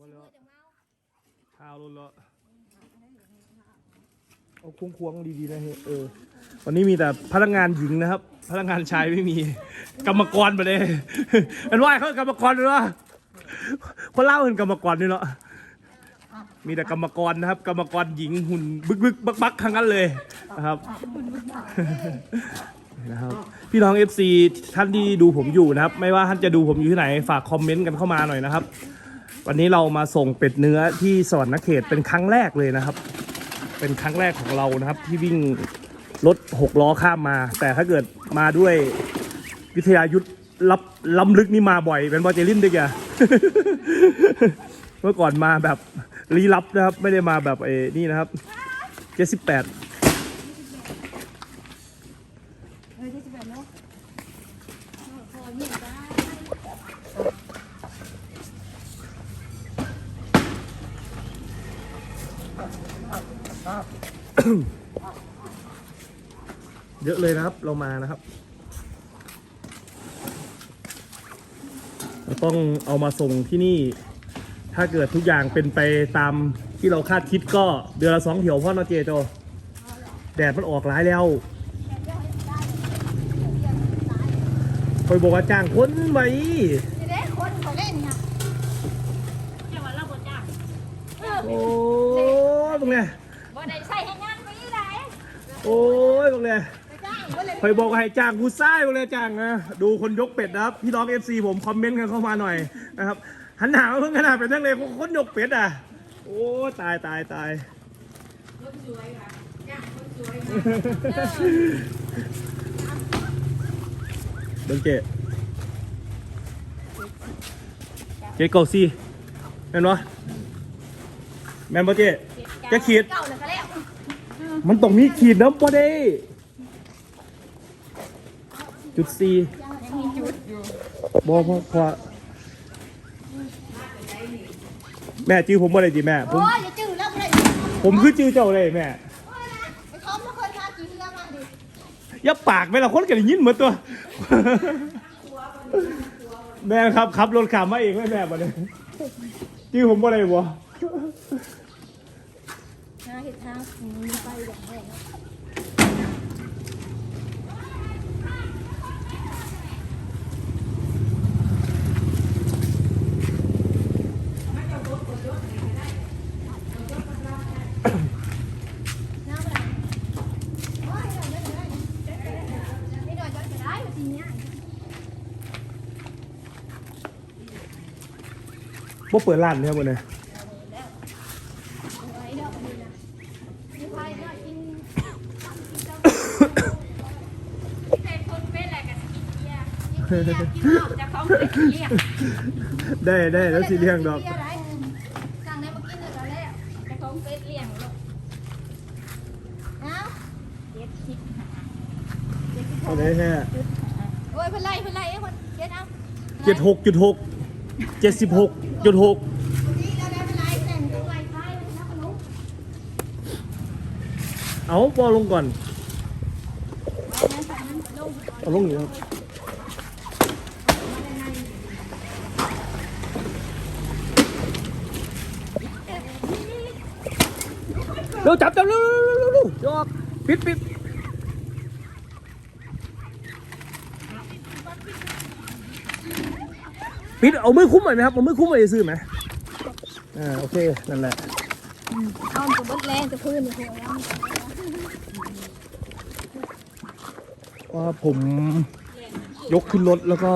ว่าแล้วข้าวรุนแล้วเอาควงควงๆดีๆนะเฮ้ยเออวันนี้มีแต่พนักงานหญิงนะครับ พนักงานชายไม่มี กรรมกรไปเลยเป็นว่าเขากรรมกรเลยวะคนเล่าเห็นกรรมกรนี่เนาะมีแต่กรรมกรนะครับ กรรมกรหญิงหุ่นบึกบึกบักบักทั้งนั้นเลยนะครับนะครับ พี่น้อง FC ท่านที่ดูผมอยู่นะครับ ไม่ว่าท่านจะดูผมอยู่ที่ไหน ฝากคอมเมนต์กันเข้ามาหน่อยนะครับ วันนี้เรามาส่งเป็ดเนื้อที่สวรรค์เขตเป็นครั้งแรกเลยนะครับ เป็นครั้งแรกของเรานะครับ ที่วิ่งรถหกล้อข้ามมา แต่ถ้าเกิดมาด้วยวิทยายุทธรับล้ำลึกนี่มาบ่อย เป็นบอเจลินด้วยแกเมื่อก่อนมาแบบลี้ลับนะครับ ไม่ได้มาแบบเอนี่นะครับเจ็ดสิบแปด เออที่จะแบบเนาะพอเนี่ยได้ เยอะเลยนะครับ เรามานะครับ เราต้องเอามาส่งที่นี่ ถ้าเกิดทุกอย่างเป็นไปตามที่เราคาดคิดก็เดือนละสองเถียวพ่อเนาะเจโจแดดมันออกร้ายแล้วคอยบอกว่าจ้างคนไว้จะได้คนเขาเล่นเนี่ยโอ้ยตรงเนี้ย บ่ได้ใส่ให้งานไปยี่ไหน โอ้ยตรงเร่เลยคอยบอกว่าให้จ้างกูซ้ายตรงเนี้ยจ้างนะดูคนยกเป็ดนะครับ พี่น้องเอฟซีผมคอมเมนต์กันเข้ามาหน่อยนะครับหันหนามาเพิ่งขนาดเป็นทั้งเลยคนยกเป็ดอะ โอ้ตายตายตายเบิ้งเจเจเกาซีแม่นวะแม่นบ่เจจะขีด มันต้องมีขีดน้ำปะเด้จุดสี่ยังมีจุดอยู่บอพอพอแม่จื้อผมบ่ได้จีแม่ผมโอ้ยอย่าจื้อแล้วบ่ได้ผมคือจื้อเจ้าเลยแม่โอ้ยนะไปคอมแล้วเคยมากี่เรื่องมาดิอย่าปากแม่ละคนกันยินเหมือนตัว แม่ครับขับรถขามมาเองไหมแม่บ่เนี่ยจื้อผมบ่ได้บ่ เห็ดทางมีไปอย่างไรเนาะน้ำอะไรโอ้ยเราไม่ได้ไม่ได้จะได้มาเนี้ยบ่เปิดร้านเนี่ยบ่เนี่ย เอาไว้เดี๋ยวเอาไปนะมีใครน่ากินเป็นคนเป็นอะไรกันกินเได้ได้แล้วสิเลี้ยงดอกสั่งได้มากินเลยแล้วจะเขาเป็นเลี้ยงลูกเอาเจ็ดสิบเอาได้แค่โอ้ยเพิ่นไล่เพิ่นไล่ไอ้คนเจ็ดเอาเจ็ดหกจุดหกเจ็ดสิบหกจุดหกเอาปอลงก่อน เอานั้นใส่นั้นลงเอาลงอยู่ครับเร็วจับจับเร็วเร็วเร็วเร็วเร็วยกปิดปิดปิดเอามือคุ้มหน่อยไหมครับเอามือคุ้มหน่อยจะซื้อไหมอ่าโอเคนั่นแหละเอาตัวบดแรงตัวพื้นตัวหัวว่าผมยกขึ้นรถแล้วก็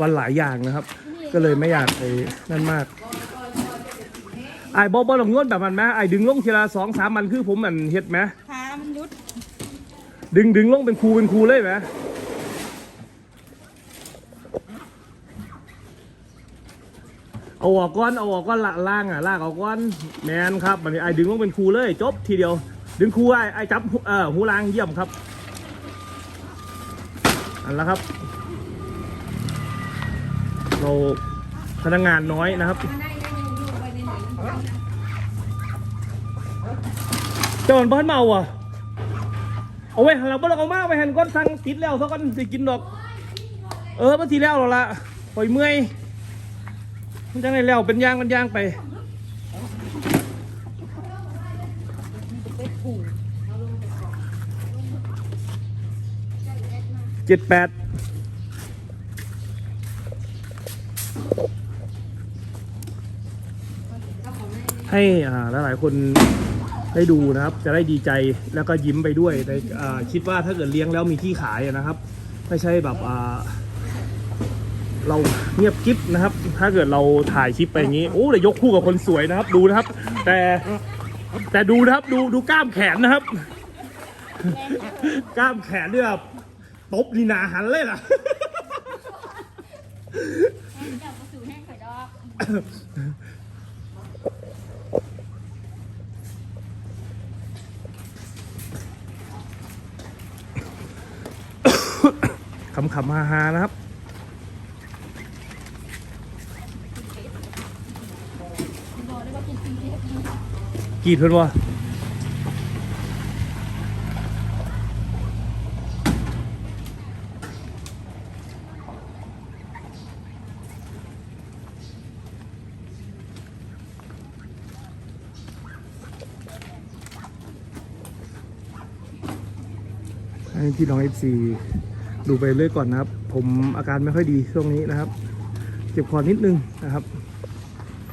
วันหลายอย่างนะครับ ก็เลยไม่อยากไปนั่นมาก ไอ้บอบอลงนวดแบบมันไหมไอ้ดึงลงทีละสองสามมันคือผมเหมือนเฮ็ดไหมขามันยุดดึงดึงลงเป็นครูเป็นครูเลยไหมเอาออกก้อนเอาออกก้อนละล่างอะลากออกก้อนแมนครับมันไอ้ดึงลงเป็นครูเลยจบทีเดียว ดึงครูไอ้ไอ้จับเอ่อหูลางเยี่ยมครับอันละครับ เราพนักงานน้อยนะครับ มันได้ เจ้ามันบ้านเมาอะ เอาไว้หันหลังบ้านเราเอามาไปหันก้อนสั่งติดแล้วสักก้อนสิกินดอก เออมาทีแล้วหรอละปล่อยเมื่อยมันจังไดแล้วเป็นยางมันยางไปเจ็ดแปด ให้อ่าหลายๆคนได้ดูนะครับ จะได้ดีใจแล้วก็ยิ้มไปด้วยในอ่คิดว่าถ้าเกิดเลี้ยงแล้วมีที่ขายนะครับ ไม่ใช่แบบเราเงียบกิ๊บนะครับ ถ้าเกิดเราถ่ายคลิปไปอย่างนี้ โอ้เลยยกคู่กับคนสวยนะครับ ดูนะครับ แต่แต่ดูนะครับ ดูดูกล้ามแขนนะครับ กล้ามแขนเนี่ยแบบตบนีนาหันเลยล่ะ แห้งเจ้าก็สู่แห้ง ขำๆฮาๆนะครับ กีดเพื่อนวะที่น้องเอฟซี ดูไปเรื่อยก่อนนะครับ ผมอาการไม่ค่อยดีช่วงนี้นะครับ เจ็บคอนิดนึงนะครับ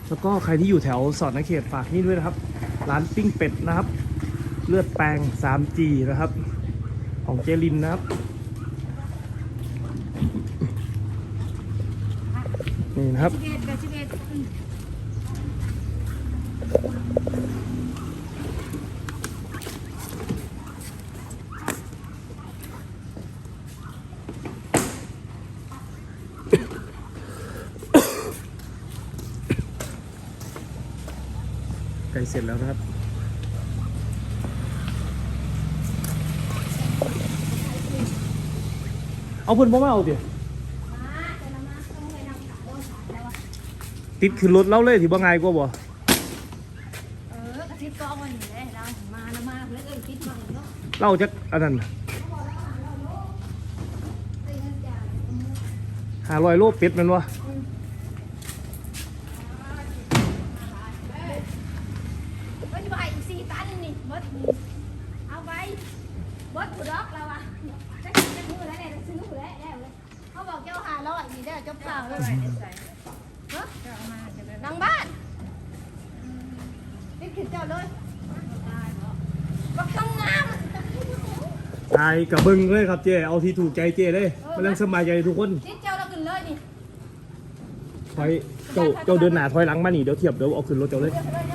แล้วก็ใครที่อยู่แถวสอดนเขตฝากนี่ด้วยนะครับ ร้านปิ้งเป็ดนะครับ เลือดแปลง 3G นะครับ ของเจลินนะครับนี่นะครับ สิบเอ็ดแปดสิบเอ็ดอืม ไก่เสร็จแล้วนะครับ เอาเพิ่นบ่มาเอาดิมาแต่ละมาต้องไปนำขาต้องขาแล้ววะติดขึ้นรถเล่าเลยที่บ่ง่ายกว่าบ่เออกระซิบกองวันนี้เลยเรามาแล้วมาแล้วเอ้ยคิดมาเนาะเล่าจักอันนั้นเอ้ยนั่นจ้ะหาลอยโลเป็ดแมันวะ เอ้ยจะไปอีกสี่ตันนี่เบิดนี่เอาไปเบิดผู้ดอกแล้ววะจะกินเป็นมือแล้วเนี่ยจะซื้อผู้แล้วแล้วเลยเขาบอกเจ้าหาร้อยนี่ได้อจบข่าวเลยเนาะนังบ้านนี่คือเจ้าเลยบักต้องงามตายกับเบิ้งเลยครับเจเอาที่ถูกใจเจเลยมันยังสบายใจทุกคนนี่เจ้าเราขึ้นเลยนี่ถอยเจ้าเจ้าเดินหน้าถอยหลังมานี่เดี๋ยวเทียบเดี๋ยวเอาขึ้นรถเจ้าเลยเดี๋ยวเลย